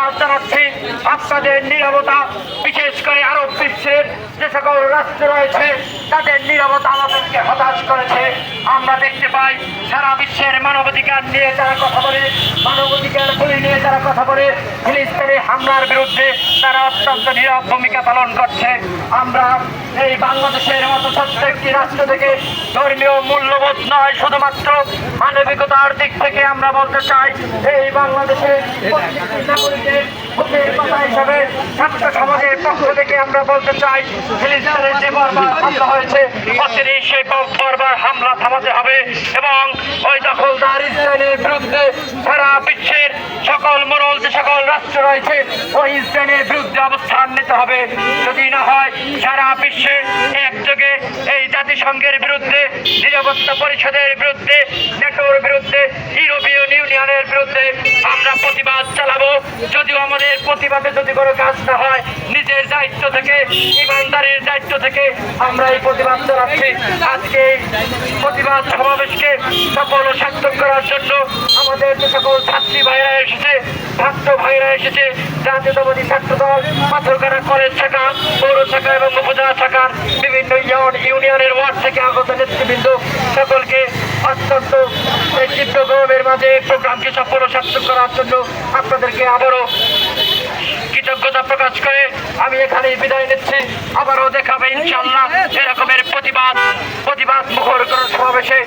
প্রতিবাদ জানাচ্ছি আপনাদের নিরবতা, বিশেষ করে আরব বিশ্বের যে সকল রাষ্ট্র রয়েছে, তাদের নিরবতা আমাদেরকে হতাশ করেছে। আমরা দেখতে পাই, সারা বিশ্বের মানবাধিকার নিয়ে যারা কথা বলে, মানবাধিকার বলে নিয়ে যারা কথা বলে হামলার বিরুদ্ধে তারা অত্যন্ত নীরব ভূমিকা পালন করছে। আমরা এই বাংলাদেশের মতো প্রত্যেকটি রাষ্ট্র থেকে ধর্মীয় মূল্যবোধ নয়, শুধুমাত্র মানবিকতার দিক থেকে আমরা বলতে চাই, এই বাংলাদেশের হিসাবে ছাত্র সমাজের পক্ষ থেকে আমরা বলতে চাই হামলা হয়েছে সেই হামলা থামাতে হবে এবং ওই ইসরায়েলের বিরুদ্ধে সারা বিশ্বের সকল মোড়ল যে সকল রাষ্ট্র রয়েছে, ওই ইসরায়েলের বিরুদ্ধে অবস্থান নিতে হবে। যদি না হয়, সারা বিশ্বে একযোগে এই জাতিসংঘের বিরুদ্ধে, নিরাপত্তা পরিষদের বিরুদ্ধে, নেটোর বিরুদ্ধে, ইউরোপীয় ইউনিয়নের বিরুদ্ধে আমরা প্রতিবাদ চালাবো। যদিও আমাদের প্রতিবাদে যদি কোনো কাজ না হয়, নিজের দায়িত্ব থেকে, ইমানদারের দায়িত্ব থেকে আমরা এই প্রতিবাদ চালাচ্ছি আজকে এই প্রতিবাদ সমাবেশকে সফল ও সার্থক করার জন্য আমাদের যে সকল ছাত্রী ভাইরা এসেছে ছাত্র ভাইরা এসেছে, জাতীয়তাবাদী ছাত্র দল পাথরকারা কলেজ শাখা, পৌর শাখা এবং উপজেলা শাখার বিভিন্ন ইউন- ইউনিয়নের ওয়ার্ড থেকে আগত নেতৃবৃন্দ সকলকে অত্যন্ত তীব্র গরমের মাঝে প্রোগ্রামকে সফল ও সার্থক করার জন্য আপনাদেরকে আবারও কৃতজ্ঞতা প্রকাশ করে আমি এখানে বিদায় নিচ্ছি। আবারও দেখাবে ইনশাল্লাহ এরকমের প্রতিবাদ প্রতিবাদ মুখর করার সমাবেশে।